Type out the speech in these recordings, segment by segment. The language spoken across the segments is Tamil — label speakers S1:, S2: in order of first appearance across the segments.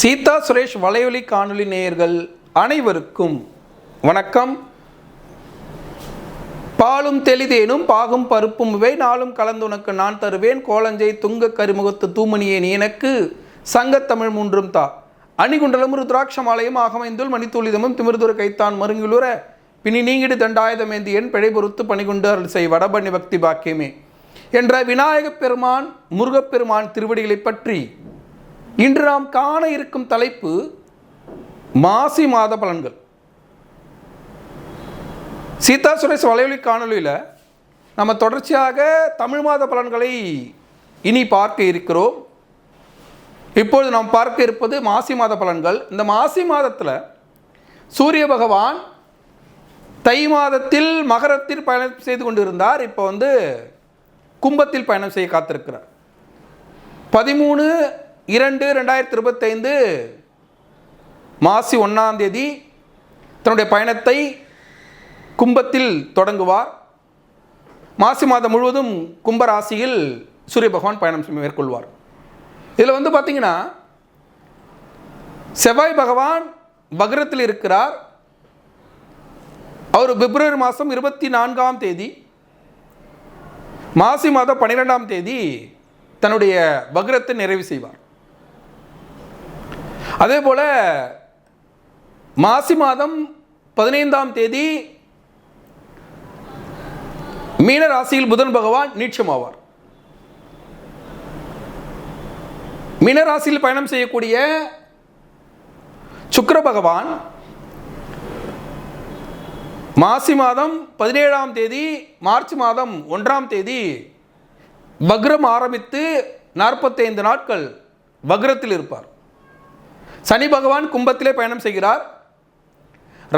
S1: சீதா சுரேஷ் வலையொலி காணொலி நேயர்கள் அனைவருக்கும் வணக்கம் பாலும் தெளிதேனும் பாகும் பருப்புமுவை நாளும் கலந்து உனக்கு நான் தருவேன் கோலஞ்சை துங்க கருமுகத்து தூமணியேன் எனக்கு சங்கத்தமிழ் மூன்றும் தா அணிகுண்டலம் மாலையும் ஆகமைந்துள் மணித்துளிதமும் திமிர்துர கைத்தான் மருங்கிலுர பின்னி நீங்கிடு ஏந்தி என் பிழை பொறுத்து பணிகுண்டு அருள் செய் வடபண்ணி பக்தி பாக்கியமே என்ற விநாயகப் பெருமான் முருகப்பெருமான் திருவடிகளை பற்றி இன்று நாம் காண இருக்கும் தலைப்பு மாசி மாத பலன்கள் சீதா சுரேஷ் வலைவழி காணொலியில் நம்ம தொடர்ச்சியாக தமிழ் மாத பலன்களை இனி பார்க்க இருக்கிறோம் இப்பொழுது நாம் பார்க்க இருப்பது மாசி மாத பலன்கள் இந்த மாசி மாதத்தில் சூரிய பகவான் தை மாதத்தில் மகரத்தில் பயணம் செய்து கொண்டிருந்தார் இப்போ வந்து கும்பத்தில் பயணம் செய்ய காத்திருக்கிறார் பதிமூணு இரண்டு ரெண்டாயிரத்தி இருபத்தைந்து மாசி ஒன்றாம் தேதி தன்னுடைய பயணத்தை கும்பத்தில் தொடங்குவார் மாசி மாதம் முழுவதும் கும்பராசியில் சூரிய பகவான் பயணம் மேற்கொள்வார் இதில் வந்து பார்த்தீங்கன்னா செவ்வாய் பகவான் வக்ரத்தில் இருக்கிறார் அவர் பிப்ரவரி மாதம் இருபத்தி நான்காம் தேதி மாசி மாதம் பன்னிரெண்டாம் தேதி தன்னுடைய வக்ரத்தை நிறைவு செய்வார் அதே போல் மாசி மாதம் பதினைந்தாம் தேதி மீன ராசியில் புதன் பகவான் நீட்சமாவார் மீனராசியில் பயணம் செய்யக்கூடிய சுக்கர பகவான் மாசி மாதம் பதினேழாம் தேதி மார்ச் மாதம் ஒன்றாம் தேதி வக்ரம் ஆரம்பித்து நாற்பத்தைந்து நாட்கள் வக்ரத்தில் இருப்பார் சனி பகவான் கும்பத்திலே பயணம் செய்கிறார்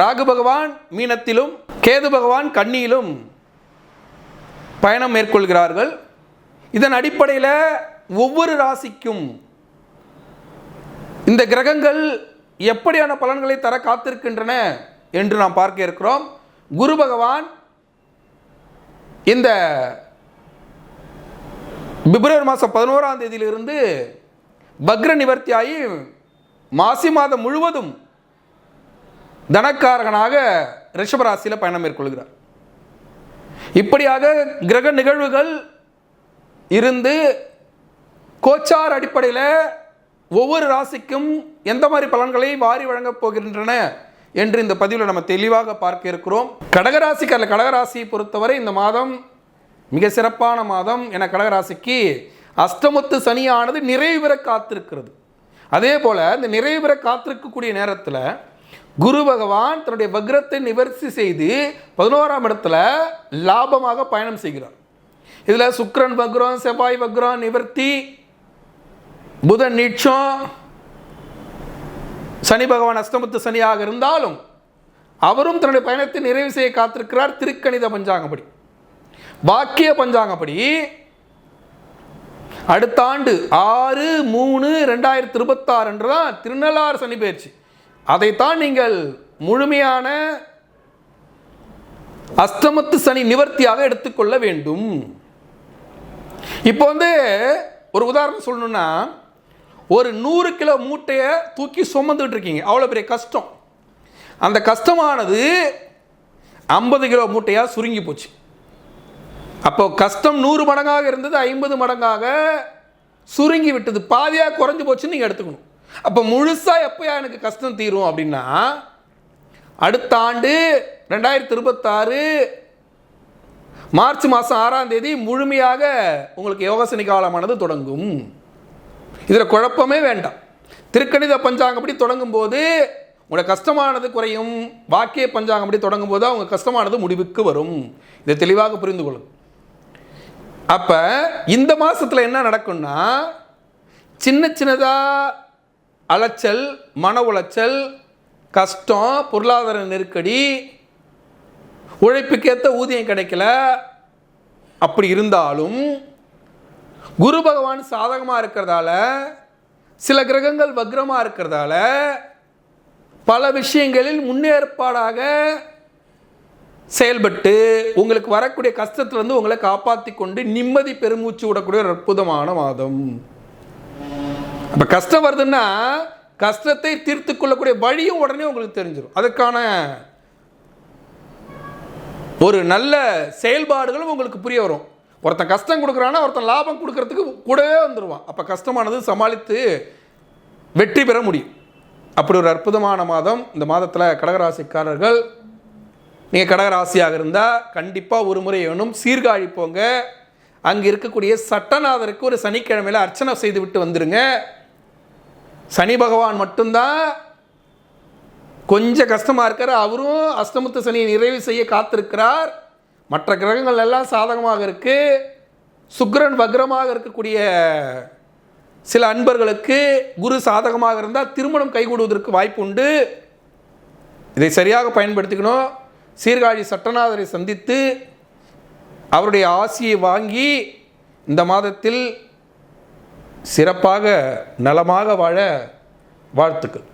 S1: ராகு பகவான் மீனத்திலும் கேது பகவான் கண்ணியிலும் பயணம் மேற்கொள்கிறார்கள் இதன் அடிப்படையில் ஒவ்வொரு ராசிக்கும் இந்த கிரகங்கள் எப்படியான பலன்களை தர காத்திருக்கின்றன என்று நாம் பார்க்க இருக்கிறோம் குரு பகவான் இந்த பிப்ரவரி மாதம் பதினோராம் தேதியிலிருந்து பக்ர நிவர்த்தியாகி மாசி மாதம் முழுவதும் தனக்காரகனாக ரிஷபராசியில் பயணம் மேற்கொள்கிறார் இப்படியாக கிரக நிகழ்வுகள் இருந்து கோச்சார் அடிப்படையில் ஒவ்வொரு ராசிக்கும் எந்த மாதிரி பலன்களை வாரி வழங்கப் போகின்றன என்று இந்த பதிவில் நம்ம தெளிவாக பார்க்க இருக்கிறோம் கடகராசிக்கு அல்ல கடகராசியை பொறுத்தவரை இந்த மாதம் மிக சிறப்பான மாதம் என கடகராசிக்கு அஷ்டமத்து சனியானது நிறைவேற காத்திருக்கிறது அதே போல் இந்த நிறைவு பெற காத்திருக்கக்கூடிய நேரத்தில் குரு பகவான் தன்னுடைய வக்ரத்தை நிவர்த்தி செய்து பதினோராம் இடத்துல லாபமாக பயணம் செய்கிறார் இதில் சுக்கரன் வக்ரம் செவ்வாய் வக்ரம் நிவர்த்தி புதன் நீட்சம் சனி பகவான் அஸ்தமத்து சனியாக இருந்தாலும் அவரும் தன்னுடைய பயணத்தை நிறைவு செய்ய காத்திருக்கிறார் திருக்கணித பஞ்சாங்கப்படி வாக்கிய பஞ்சாங்கப்படி அடுத்த ஆண்டு ஆறு மூணு ரெண்டாயிரத்தி என்று தான் திருநள்ளாறு சனி பயிற்சி அதைத்தான் நீங்கள் முழுமையான அஷ்டமத்து சனி நிவர்த்தியாக எடுத்துக்கொள்ள வேண்டும் இப்போ வந்து ஒரு உதாரணம் சொல்லணும்னா ஒரு நூறு கிலோ மூட்டையை தூக்கி சுமந்துட்டு இருக்கீங்க அவ்வளோ பெரிய கஷ்டம் அந்த கஷ்டமானது ஐம்பது கிலோ மூட்டையாக சுருங்கி போச்சு அப்போ கஷ்டம் நூறு மடங்காக இருந்தது ஐம்பது மடங்காக சுருங்கி விட்டது பாதியாக குறைஞ்சி போச்சுன்னு நீங்கள் எடுத்துக்கணும் அப்போ முழுசாக எப்போயா எனக்கு கஷ்டம் தீரும் அப்படின்னா அடுத்த ஆண்டு ரெண்டாயிரத்தி இருபத்தாறு மார்ச் மாதம் ஆறாம் தேதி முழுமையாக உங்களுக்கு யோகசனி காலமானது தொடங்கும் இதில் குழப்பமே வேண்டாம் திருக்கணித பஞ்சாங்கப்படி தொடங்கும் போது உங்களோட கஷ்டமானது குறையும் வாக்கிய பஞ்சாங்கப்படி தொடங்கும் போது அவங்க கஷ்டமானது முடிவுக்கு வரும் இதை தெளிவாக புரிந்து கொள்ளும் அப்போ இந்த மாதத்தில் என்ன நடக்கும்னா சின்ன சின்னதாக அலைச்சல் மன உளைச்சல் கஷ்டம் பொருளாதார நெருக்கடி உழைப்புக்கேற்ற ஊதியம் கிடைக்கல அப்படி இருந்தாலும் குரு பகவான் சாதகமாக இருக்கிறதால சில கிரகங்கள் வக்ரமாக இருக்கிறதால பல விஷயங்களில் முன்னேற்பாடாக செயல்பட்டு உங்களுக்கு வரக்கூடிய வந்து உங்களை காப்பாற்றி கொண்டு நிம்மதி பெருமூச்சு விடக்கூடிய ஒரு அற்புதமான மாதம் அப்போ கஷ்டம் வருதுன்னா கஷ்டத்தை தீர்த்து கொள்ளக்கூடிய வழியும் உடனே உங்களுக்கு தெரிஞ்சிடும் அதுக்கான ஒரு நல்ல செயல்பாடுகளும் உங்களுக்கு புரிய வரும் ஒருத்தன் கஷ்டம் கொடுக்குறான்னா ஒருத்தன் லாபம் கொடுக்கறதுக்கு கூடவே வந்துடுவான் அப்போ கஷ்டமானது சமாளித்து வெற்றி பெற முடியும் அப்படி ஒரு அற்புதமான மாதம் இந்த மாதத்தில் கடகராசிக்காரர்கள் நீங்கள் கடகராசியாக இருந்தால் கண்டிப்பாக ஒரு முறை வேணும் சீர்காழி போங்க அங்கே இருக்கக்கூடிய சட்டநாதருக்கு ஒரு சனிக்கிழமையில் அர்ச்சனை செய்து விட்டு வந்துடுங்க சனி பகவான் மட்டும்தான் கொஞ்சம் கஷ்டமாக இருக்கார் அவரும் அஸ்தமத்த சனியை நிறைவு செய்ய காத்திருக்கிறார் மற்ற கிரகங்கள் எல்லாம் சாதகமாக இருக்குது சுக்ரன் வக்ரமாக இருக்கக்கூடிய சில அன்பர்களுக்கு குரு சாதகமாக இருந்தால் திருமணம் கைகூடுவதற்கு வாய்ப்பு உண்டு இதை சரியாக பயன்படுத்திக்கணும் சீர்காழி சட்டநாதரை சந்தித்து அவருடைய ஆசியை வாங்கி இந்த மாதத்தில் சிறப்பாக நலமாக வாழ வாழ்த்துக்கள்